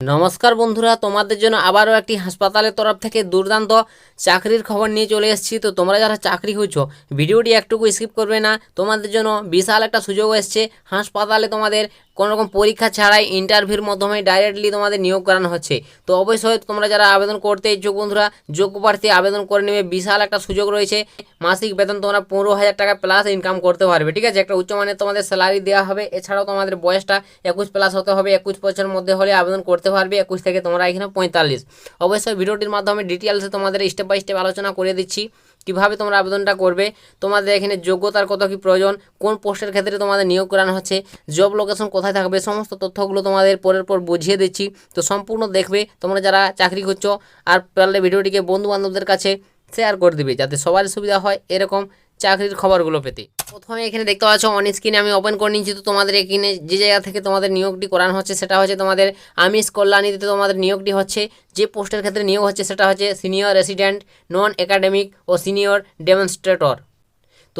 নমস্কার বন্ধুরা, তোমাদের জন্য আবারও একটি হাসপাতালের তরফ থেকে দুর্দান্ত চাকরির খবর নিয়ে চলে এসেছি। তো তোমরা যারা চাকরি খুঁজছো, ভিডিওটি একটুকু স্কিপ করবে না। তোমাদের জন্য বিশাল একটা সুযোগ এসছে। হাসপাতালে তোমাদের কোনো রকম পরীক্ষা ছাড়াই ইন্টারভিউর মাধ্যমে ডাইরেক্টলি তোমাদের নিয়োগ করানো হচ্ছে। তো অবশ্যই তোমরা যারা আবেদন করতে ইচ্ছুক বন্ধুরা, যোগ্য প্রার্থী আবেদন করে নেবে। বিশাল একটা সুযোগ রয়েছে। মাসিক বেতন তোমরা পনেরো হাজার টাকা প্লাস ইনকাম করতে পারবে, ঠিক আছে? একটা উচ্চমানের তোমাদের স্যালারি দেওয়া হবে। এছাড়াও তোমাদের বয়সটা একুশ প্লাস হতে হবে। একুশ বছরের মধ্যে হলে আবেদন করতে পারবে। একুশ থেকে তোমরা এখানে পঁয়তাল্লিশ। অবশ্যই ভিডিওটির মাধ্যমে ডিটেলসে তোমাদের স্টেপ বাই স্টেপ আলোচনা করে দিচ্ছি। কীভাবে তোমরা আবেদনটা করবে, তোমাদের এখানে যোগ্যতার কত কি প্রয়োজন, কোন পোস্টের ক্ষেত্রে তোমাদের নিয়োগ করানো হচ্ছে জব লোকেশন কোথায় থাকবে, সমস্ত তথ্যগুলো তোমাদের পরের পর বুঝিয়ে দিচ্ছি। তো সম্পূর্ণ দেখবে, তোমরা যারা চাকরি করছ আর পারলে ভিডিওটিকে বন্ধু বান্ধবদের কাছে শেয়ার করে দিবে, যাতে সবার সুবিধা হয়, এরকম চাকরির খবরগুলো পেতে। প্রথমে এখানে দেখতে পাচ্ছ অন স্ক্রিনে আমি ওপেন করে নিয়েছি, তো তোমাদের এখানে যে জায়গা থেকে তোমাদের নিয়োগটি করানো হচ্ছে, সেটা হচ্ছে তোমাদের আমিষ কল্যাণীতে তোমাদের নিয়োগটি হচ্ছে। যে পোস্টের ক্ষেত্রে নিয়োগ হচ্ছে, সেটা হচ্ছে সিনিয়র রেসিডেন্ট নন একাডেমিক ও সিনিয়র ডেমনস্ট্রেটর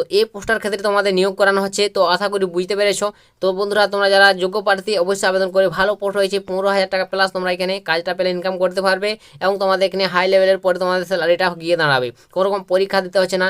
তো এই পোস্টার ক্ষেত্রে তোমাদের নিয়োগ করানো হচ্ছে। তো আশা করি বুঝতে পেরেছ। তো বন্ধুরা, তোমরা যারা যোগ্য প্রার্থী, অবশ্যই আবেদন করে ভালো পোস্ট হয়েছে পনেরো হাজার টাকা প্লাস তোমরা এখানে কাজটা পেলে ইনকাম করতে পারবে এবং তোমাদের এখানে হাই লেভেলের পরে তোমাদের স্যালারিটা গিয়ে দাঁড়াবে। কোনোরকম পরীক্ষা দিতে হচ্ছে না।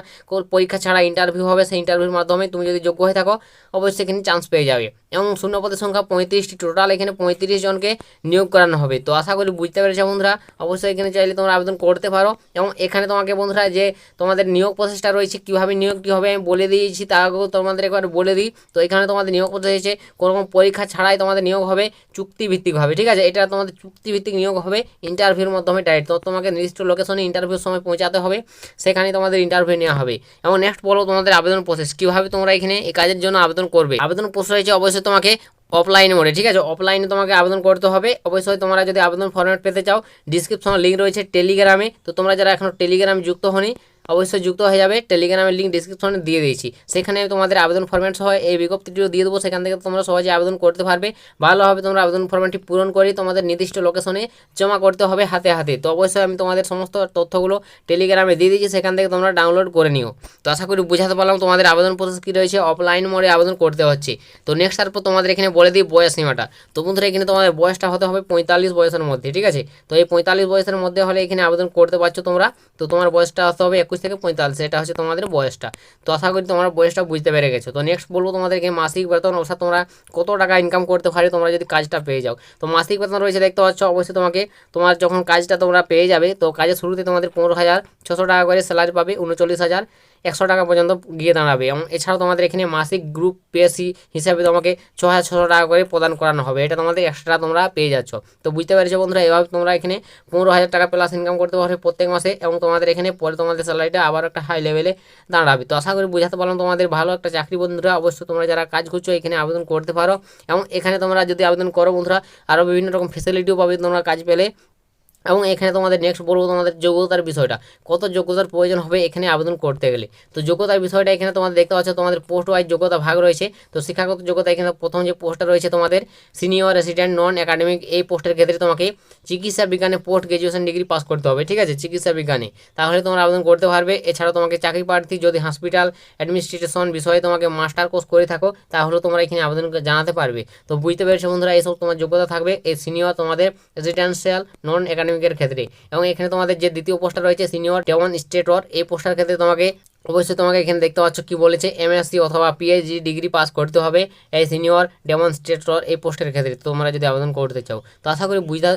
পরীক্ষা ছাড়া ইন্টারভিউ হবে সেই ইন্টারভিউর মাধ্যমে তুমি যদি যোগ্য হয়ে থাকো, অবশ্যই এখানে চান্স পেয়ে যাবে। এবং শূন্য পদের সংখ্যা পঁয়ত্রিশটি। টোটাল এখানে পঁয়ত্রিশ জনকে নিয়োগ করানো হবে। তো আশা করি বুঝতে পেরেছ বন্ধুরা। অবশ্যই এখানে চাইলে তোমরা আবেদন করতে পারো। এবং এখানে তোমাকে বন্ধুরা যে তোমাদের নিয়োগ প্রসেসটা রয়েছে, কীভাবে নিয়োগটি হবে আমি বলে দিয়েছি তা আগেও তোমাদের একবার বলে দিই। তো এখানে তোমাদের নিয়োগ প্রসেস হয়েছে কোনো পরীক্ষা ছাড়াই তোমাদের নিয়োগ হবে চুক্তিভিত্তিক হবে ঠিক আছে? এটা তোমাদের চুক্তিভিত্তিক নিয়োগ হবে ইন্টারভিউর মাধ্যমে ডাইরেক্ট তো তোমাকে নির্দিষ্ট লোকেশনে ইন্টারভিউর সময় পৌঁছাতে হবে। সেখানে তোমাদের ইন্টারভিউ নেওয়া হবে। এবং নেক্সট বলো তোমাদের আবেদন প্রসেস কীভাবে তোমরা এখানে এই কাজের জন্য আবেদন করবে? আবেদন প্রসেস হয়েছে অবশ্যই তোমাকে অফলাইন মোডে ঠিক আছে? অফলাইনে তোমাকে আবেদন করতে হবে। অবশ্যই তোমরা যদি আবেদন ফরম্যাট পেতে চাও ডিসক্রিপশনে লিঙ্ক রয়েছে টেলিগ্রামে তো তোমরা যারা এখনও টেলিগ্রামে যুক্ত হনি অবশ্যই যুক্ত হয়ে যাবে। টেলিগ্রামের লিঙ্ক ডিসক্রিপশনে দিয়ে দিয়েছি। সেখানে তোমাদের আবেদন ফরম্যাট সহ এই বিজ্ঞপ্তিটিও দিয়ে দেবো। সেখান থেকে তোমরা সহজে আবেদন করতে পারবে। ভালোভাবে তোমরা আবেদন ফরম্যাটটি পূরণ করে তোমাদের নির্দিষ্ট লোকেশনে জমা করতে হবে হাতে হাতে। তো অবশ্যই আমি তোমাদের সমস্ত তথ্যগুলো টেলিগ্রামে দিয়ে দিয়েছি। সেখান থেকে তোমরা ডাউনলোড করে নিও। তো আশা করি বুঝাতে পারলাম তোমাদের আবেদন প্রসেস কী রয়েছে। অফলাইন মোডে আবেদন করতে হচ্ছে। তো নেক্সট তারপর তোমাদের এখানে বলে দিই বয়স সীমাটা। তো বন্ধুরা, এখানে তোমাদের বয়সটা হতে হবে পঁয়তাল্লিশ বয়সের মধ্যে, ঠিক আছে? তো এই পঁয়তাল্লিশ বয়সের মধ্যে হলে এখানে আবেদন করতে পারছ তোমরা। তো তোমার বয়সটা হতে হবে একুশ থেকে পঁয়তাল্লিশ, এটা হচ্ছে তোমাদের বয়সটা। তো আশা করি তোমরা বয়সটা বুঝতে পেরে গেছো। তো নেক্সট বলব তোমাদেরকে মাসিক বেতন অবশ্য তোমরা কত টাকা ইনকাম করতে পারি, তোমরা যদি কাজটা পেয়ে যাও। তো মাসিক বেতন রয়েছে, দেখতে পাচ্ছ অবশ্যই তোমাকে, তোমার যখন কাজটা তোমরা পেয়ে যাবে, তো কাজের শুরুতে তোমাদের পনেরো হাজার, ছশো টাকা করে স্যালারি পাবে, উনচল্লিশ হাজার। একশো টাকা পর্যন্ত গিয়ে দাঁড়াবে। এবং এছাড়াও তোমাদের এখানে মাসিক গ্রুপ পেসি হিসাবে তোমাকে ছ হাজার ছশো টাকা করে প্রদান করানো হবে। এটা তোমাদের এক্সট্রা তোমরা পেয়ে যাচ্ছ। তো বুঝতে পেরেছ বন্ধুরা, এভাবে তোমরা এখানে পনেরো হাজার টাকা প্লাস ইনকাম করতে পারবে প্রত্যেক মাসে এবং তোমাদের এখানে পরে তোমাদের স্যালারিটা আবার একটা হাই লেভেলে দাঁড়াবে। তো আশা করি বোঝাতে পারলাম তোমাদের ভালো একটা চাকরি বন্ধুরা। অবশ্যই তোমরা যারা কাজ করছ এখানে আবেদন করতে পারো। এবং এখানে তোমরা যদি আবেদন করো বন্ধুরা আরও বিভিন্ন রকম ফেসিলিটিও পাবে তোমরা কাজ পেলে। এবং এখানে তোমাদের নেক্সট বলব তোমাদের যোগ্যতার বিষয়টা। কত যোগ্যতার প্রয়োজন হবে এখানে আবেদন করতে গেলে? তো যোগ্যতার বিষয়টা এখানে তোমাদের দেখতে পাচ্ছ, তোমাদের পোস্ট ওয়াইজ যোগ্যতা ভাগ রয়েছে। তো শিক্ষাগত যোগ্যতা এখানে প্রথম যে পোস্টটা রয়েছে তোমাদের সিনিয়র রেসিডেন্ট নন একাডেমিক এই পোস্টের ক্ষেত্রে তোমাকে চিকিৎসা বিজ্ঞানে পোস্ট গ্রাজুয়েশন ডিগ্রি পাস করতে হবে, ঠিক আছে? চিকিৎসা বিজ্ঞানে। তাহলে তোমরা আবেদন করতে পারবে। এছাড়াও তোমাকে চাকরি প্রার্থী, যদি হসপিটাল অ্যাডমিনিস্ট্রেশন বিষয়ে তোমাকে মাস্টার কোর্স করে থাকো, তাহলে তোমরা এখানে আবেদন জানাতে পারবে। তো বুঝতে পেরেছ বন্ধুরা, এইসব তোমার যোগ্যতা থাকবে। এই সিনিয়র তোমাদের রেসিডেন্সিয়াল নন একাডেমিকের ক্ষেত্রে। এবং এখানে তোমাদের যে দ্বিতীয় পোস্টার রয়েছে সিনিয়র ডেমনস্ট্রেটর এই পোস্টার ক্ষেত্রে তোমাকে অবশ্যই তোমাকে এখানে দেখতে পাচ্ছ কি বলেছে এমএসসি অথবা পিএইচডি ডিগ্রি পাস করতে হবে এই সিনিয়র ডেমনস্ট্রেটর এই পোস্টের ক্ষেত্রে, তোমরা যদি আবেদন করতে চাও। তো আশা করি বুঝা,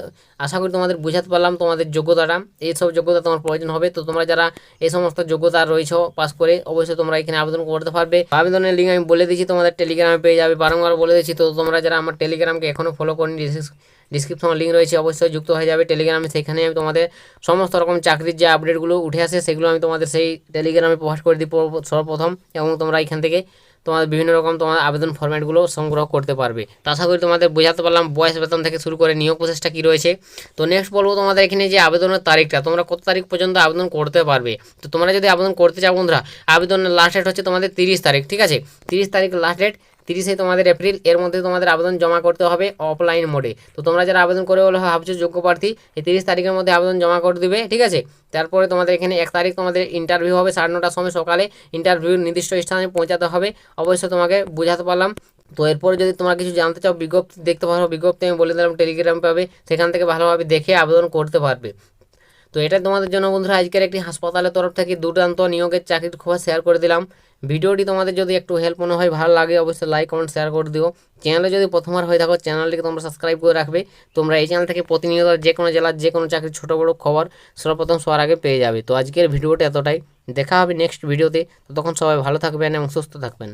আশা করি তোমাদের বুঝাতে পারলাম তোমাদের যোগ্যতাটা। এইসব যোগ্যতা তোমার প্রয়োজন হবে, তো তোমরা যারা এই সমস্ত যোগ্যতা রয়েছে পাস করে, অবশ্যই তোমরা এখানে আবেদন করতে পারবে। আবেদনের লিঙ্ক আমি বলে দিচ্ছি তোমাদের টেলিগ্রামে পেয়ে যাবে, বারংবার বলে দিচ্ছি তো তোমরা যারা আমার টেলিগ্রামকে এখনও ফলো করেনি ডিসক্রিপশনে লিঙ্ক রয়েছে, অবশ্যই যুক্ত হয়ে যাবে। টেলিগ্রামে সেখানে আমি তোমাদের সমস্ত রকম চাকরির যে আপডেটগুলো উঠে আসে, সেগুলো আমি তোমাদের সেই টেলিগ্রামে প্রকাশ করে দিই সর্বপ্রথম, এবং তোমরা এখান থেকে তোমাদের বিভিন্ন রকম তোমার আবেদন ফর্ম্যাটগুলো সংগ্রহ করতে পারবে। তো আশা করি তোমাদের বোঝাতে পারলাম, বয়স বেতন থেকে শুরু করে নিয়োগ প্রচেষ্টা কী রয়েছে। তো নেক্সট বলব তোমাদের এখানে যে আবেদনের তারিখটা, তোমরা কত তারিখ পর্যন্ত আবেদন করতে পারবে। তো তোমরা যদি আবেদন করতে চাও বন্ধুরা, আবেদনের লাস্ট ডেট হচ্ছে তোমাদের তিরিশ তারিখ, ঠিক আছে? তিরিশ তারিখ লাস্ট ডেট তিরিশে তোমাদের এপ্রিল, এর মধ্যে তোমাদের আবেদন জমা করতে হবে অফলাইন মোডে তো তোমরা যারা আবেদন করে বলে ভাবছ, যোগ্য প্রার্থী, এই তিরিশ তারিখের মধ্যে আবেদন জমা করে দিবে, ঠিক আছে? তারপরে তোমাদের এখানে এক তারিখ তোমাদের ইন্টারভিউ হবে, সাড়ে নটার সময় সকালে ইন্টারভিউ নির্দিষ্ট স্থানে পৌঁছাতে হবে। অবশ্যই তোমাকে বোঝাতে পারলাম। তো এরপরে যদি তোমরা কিছু জানতে চাও, বিজ্ঞপ্তি দেখতে পারো, বিজ্ঞপ্তি আমি বলে দিলাম, টেলিগ্রাম পাবে, সেখান থেকে ভালোভাবে দেখে আবেদন করতে পারবে। তো এটা তোমাদের জন্য বন্ধুরা, আজকের একটি হাসপাতালের তরফ থেকে দুর্দান্ত নিয়োগের চাকরির খবর শেয়ার করে দিলাম। ভিডিওটি তোমাদের যদি একটু হেল্প মনে হয়, ভালো লাগে, অবশ্যই লাইক কমেন্ট শেয়ার করে দিও। চ্যানেলে যদি প্রথমবার হয়ে থাকো চ্যানেলটিকে তোমরা সাবস্ক্রাইব করে রাখবে। তোমরা এই চ্যানেল থেকে প্রতিনিয়ত যে কোনো জেলার যে কোনো চাকরির ছোটো বড়ো খবর সর্বপ্রথম সবার আগে পেয়ে যাবে। তো আজকের ভিডিওটা এতটাই। দেখা হবে নেক্সট ভিডিওতে তো। তখন সবাই ভালো থাকবেন এবং সুস্থ থাকবেন।